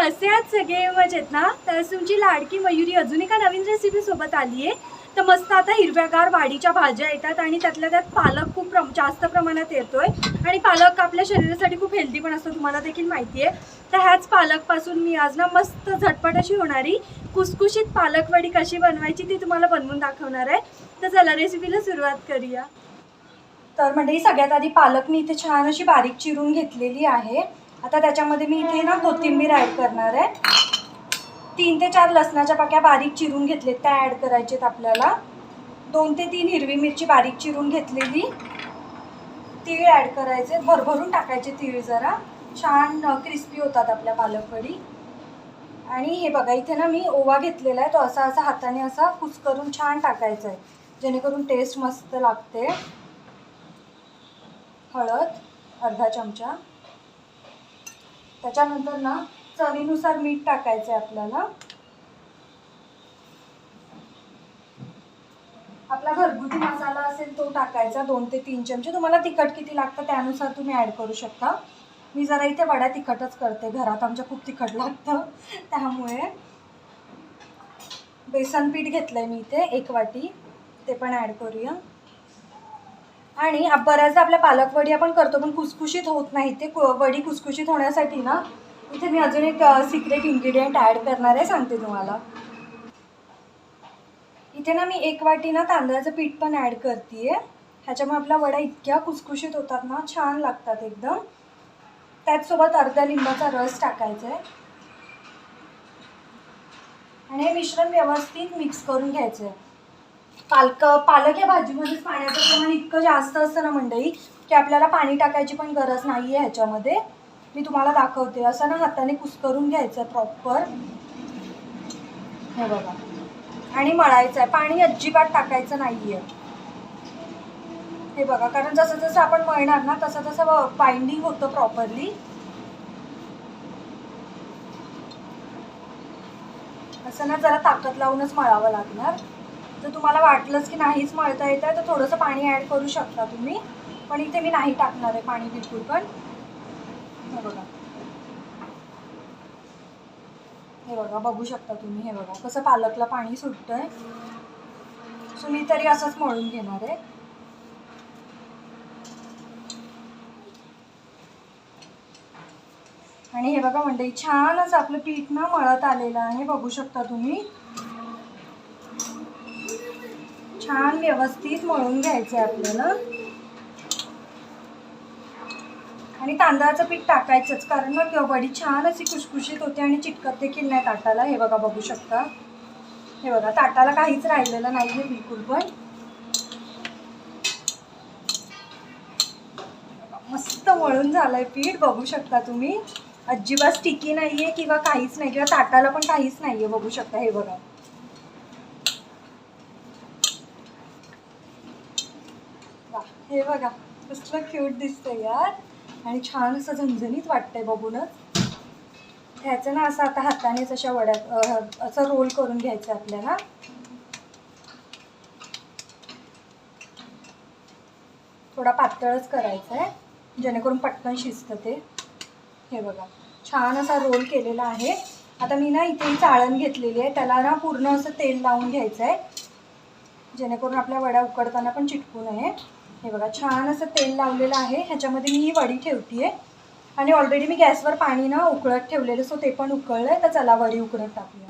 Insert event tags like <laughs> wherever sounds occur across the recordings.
कसे आहात सगळे? मजेत ना? तर तुमची लाडकी मयुरी अजून एका नवीन रेसिपी सोबत आली आहे तर मस्त आता हिरव्यागार वाडीच्या भाज्या येतात आणि त्यातल्या त्यात पालक खूप प्रम जास्त प्रमाणात येतोय. आणि पालक आपल्या शरीरासाठी खूप हेल्दी पण असतो तुम्हाला देखील माहिती आहे तर ह्याच पालकपासून मी आज ना मस्त झटपट अशी होणारी कुसकुशीत पालकवडी कशी बनवायची ती तुम्हाला बनवून दाखवणार आहे. तर चला रेसिपीला सुरुवात करूया. तर म्हणजे सगळ्यात आधी पालक मी इथे छान अशी बारीक चिरून घेतलेली आहे. आता त्याच्यामध्ये मी इथे ना कोथिंबीर ॲड करणार आहे. तीन ते चार लसणाच्या पाक्या बारीक चिरून घेतलेत. त्या ॲड करायचेत आपल्याला. दोन ते तीन हिरवी मिरची बारीक चिरून घेतलेली. तीळ ॲड करायचे. भरभरून टाकायचे तीळ जरा. छान क्रिस्पी होतात आपल्या पालकवडी आणि हे बघा इथे ना मी ओवा घेतलेला आहे. तो असा असा हाताने असा कुस्करून छान टाकायचा आहे. जेणेकरून टेस्ट मस्त लागते. हळद अर्धा चमचा. त्याच्यानंतर ना चवीनुसार मीठ टाकायचं आहे आपल्याला. आपला घरगुती मसाला असेल तो टाकायचा दोन ते तीन चमचे. तुम्हाला तिखट किती लागतं त्यानुसार तुम्ही ॲड करू शकता. मी जरा इथे वड्या तिखटच करते. घरात आमच्या खूप तिखट लागतं. त्यामुळे बेसन पीठ घेतलं आहे मी इथे एक वाटी. ते पण ॲड करूया. आणि बऱ्याचदा आपल्या पालक वडी आपण करतो पण कुसकुशीत होत नाही. ते कु- वडी कुसकुशीत होण्यासाठी ना इथे मी अजून एक सिक्रेट इन्ग्रेडियंट ॲड करणार आहे सांगते तुम्हाला. इथे ना मी एक वाटी ना तांदळाचं पीठ पण ॲड करते ह्याच्यामुळे आपल्या वड्या इतक्या कुसकुशीत होतात ना छान लागतात एकदम. त्याचसोबत अर्ध्या लिंबाचा रस टाकायचा आहे आणि हे मिश्रण व्यवस्थित मिक्स करून घ्यायचं आहे पालक पालक या भाजीमध्येच पाण्याचं प्रमाण इतकं जास्त असतं ना मंडळी की आपल्याला पाणी टाकायची पण गरज नाही आहे ह्याच्यामध्ये. मी तुम्हाला दाखवते. असं ना हाताने कुस्करून घ्यायचं आहे प्रॉपर हे बघा. आणि मळायचं आहे पाणी अजिबात टाकायचं नाही आहे हे बघा. कारण जसं जसं आपण मळणार ना तसं तसं बाइंडिंग होतं प्रॉपरली असं ना जरा ताकद लावूनच मळावं लागणार. जर तुम्हाला वाटलंच की नाहीच मळता येत आहे तर थोडंसं पाणी ॲड करू शकता तुम्ही. पण इथे मी नाही टाकणार आहे पाणी बिलकुल पण. हे बघा. हे बघा बघू शकता तुम्ही हे बघा. कसं पालकला पाणी सुटतंय. सो मी तरी असंच मळून घेणार आहे. आणि हे बघा मंडळी छानच आपलं पीठ ना मळत आलेलं आहे. बघू शकता तुम्ही. छान व्यवस्थित मळून घ्यायचं आहे आपल्याला. आणि तांदळाचं पीठ टाकायचंच कारण मग वडी छान अशी खुशखुशीत होते आणि चिटकत देखील नाही ताटाला. हे बघा बघू शकता. हे बघा ताटाला काहीच राहिलेलं नाही आहे बिलकुल पण. मस्त वळून झालंय पीठ बघू शकता तुम्ही. अजिबात स्टिकी नाहीये किंवा काहीच नाही किंवा ताटाला पण काहीच नाहीये बघू शकता. हे बघा. हे बघा कसलं क्यूट दिसतंय यार. आणि छान असं झणझणीत वाटतंय बघूनच. ह्याचं ना असं आता हातानेच अशा वड्यात असं रोल करून घ्यायचं आपल्याला. थोडा पातळच करायचा आहे जेणेकरून पटकन शिजतं ते. हे बघा छान असा रोल केलेला आहे. आता मी ना इथे चाळण घेतलेली आहे त्याला ना पूर्ण असं तेल लावून घ्यायचं आहे जेणेकरून आपल्या वड्या उकडताना पण चिटकू नये. हे बघा छान असं तेल लावलेलं आहे. ह्याच्यामध्ये मी ही वडी ठेवते आहे आणि ऑलरेडी मी गॅसवर पाणी ना उकळत ठेवलेलं सो ते पण उकळलं आहे तर चला वडी उकळत टाकूया.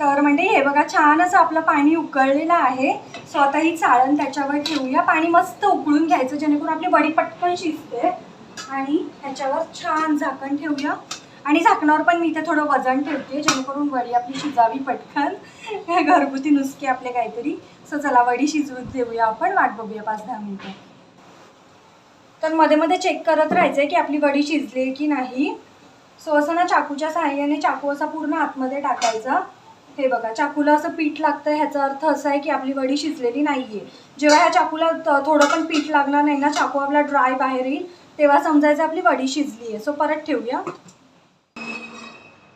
तर म्हणजे हे बघा छान असं आपलं पाणी उकळलेलं आहे. सो आता ही चाळण त्याच्यावर ठेवूया. पाणी मस्त उकळून घ्यायचं जेणेकरून आपली वडी पटकन शिजते. आणि ह्याच्यावर छान झाकण ठेवूया. आणि झाकणावर पण मी इथे थोडं वजन ठेवते जेणेकरून वडी आपली शिजावी पटकन. <laughs> घरगुती नुसके आपले काहीतरी. सो चला वडी शिजवून देऊया आपण. वाट बघूया पाच दहा मिनिटं. तर मध्ये मध्ये चेक करत राहायचं आहे की आपली वडी शिजली की नाही. सो असं ना चाकूच्या सहाय्याने चाकू असा पूर्ण आतमध्ये टाकायचा. हे बघा चाकूला असं पीठ लागतं ह्याचा अर्थ असा आहे की आपली वडी शिजलेली नाही आहे जेव्हा ह्या चाकूला थोडं पण पीठ लागणार नाही ना चाकू आपला ड्राय बाहेर येईल तेव्हा समजायचं आपली वडी शिजली आहे सो परत ठेवूया.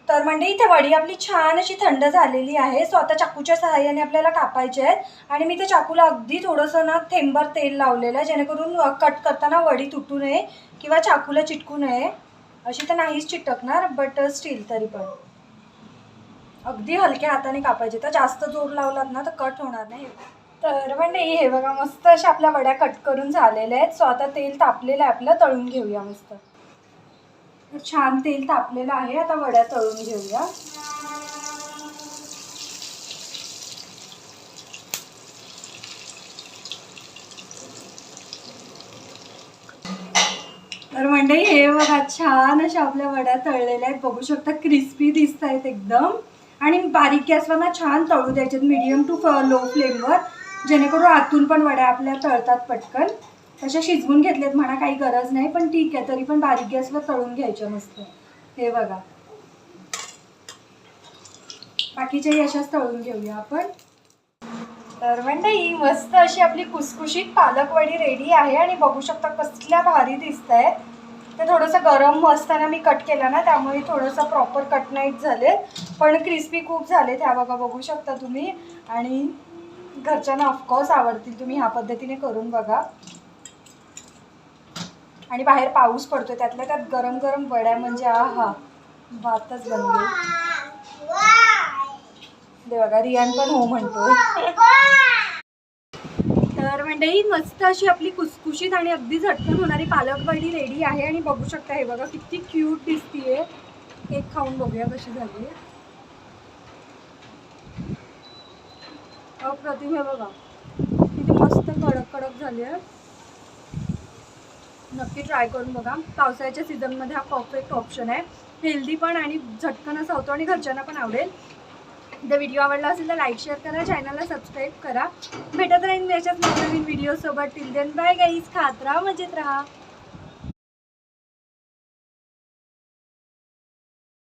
तर म्हणजे इथे वडी आपली छान अशी थंड झालेली आहे. सो आता चाकूच्या सहाय्याने आपल्याला कापायचे आहेत. आणि मी ते चाकूला अगदी थोडंसं ना थेंबर तेल लावलेलं आहे जेणेकरून कट करताना वडी तुटू नये किंवा चाकूला चिटकू नये. अशी तर नाहीच चिटकणार बट स्टील तरी पण. अगदी हलक्या हाताने कापायचे. तर जास्त जोर लावलात ना तर कट होणार नाही. तर म्हणजे हे बघा मस्त अशा आपल्या वड्या कट करून झालेल्या आहेत. सो आता तेल तापलेलं आहे आपलं तळून घेऊया मस्त. तर छान तेल तापलेलं आहे. आता वड्या तळून घेऊया. तर म्हणजे हे बघा छान अशा आपल्या वड्या तळलेल्या आहेत. बघू शकता क्रिस्पी दिसत आहेत एकदम. आणि बारीक गॅसवर ना छान तळू द्यायच्यात मीडियम टू लो फ्लेमवर जेणेकरून आतून पण वड्या आपल्या तळतात पटकन. तशा शिजवून घेतलेत म्हणा काही गरज नाही पण ठीक आहे तरी पण बारीक गॅसवर तळून घ्यायच्या मस्त. हे बघा. बाकीच्याही अशाच तळून घेऊया आपण. तर मंडई मस्त अशी आपली कुसकुशीत पालकवडी रेडी आहे आणि बघू शकता कसल्या भारी दिसत आहे ते थोडंसं गरम असताना मी कट केलं ना त्यामुळे थोडंसं प्रॉपर कट नाहीत झाले. पण क्रिस्पी खूप झाले त्या बघा बघू शकता तुम्ही. आणि घरच्यांना ऑफकोर्स आवडतील तुम्ही ह्या पद्धतीने करून बघा. आणि बाहेर पाऊस पडतो त्यातल्या त्यात गरम गरम वड्या म्हणजे आहा भातच बनले. ते बघा रियान पण हो म्हणतोय. तर म्हणजे मंडळी मस्त अशी आपली कुसकुशीत आणि अगदी झटकन होणारी पालक वडी रेडी आहे आणि बघू शकता हे बघा किती क्यूट दिसतीये. एक खाऊन बघूया कशी झाली. अप्रतिम हे बघा. किती मस्त कडक कडक झाली आहे. नक्की ट्राय करून बघा. पावसाळ्याच्या सीझनमध्ये हा परफेक्ट ऑप्शन आहे. हेल्दी पण आणि झटकन असा होतो आणि घरच्यांना पण आवडेल. जर व्हिडिओ आवडला असेल तर लाईक शेअर करा. चॅनलला सबस्क्राईब करा. भेटत राहीन मी अशाच नवीन व्हिडिओसोबत टिल देन बाय गाईज खात राहा मजेत राहा.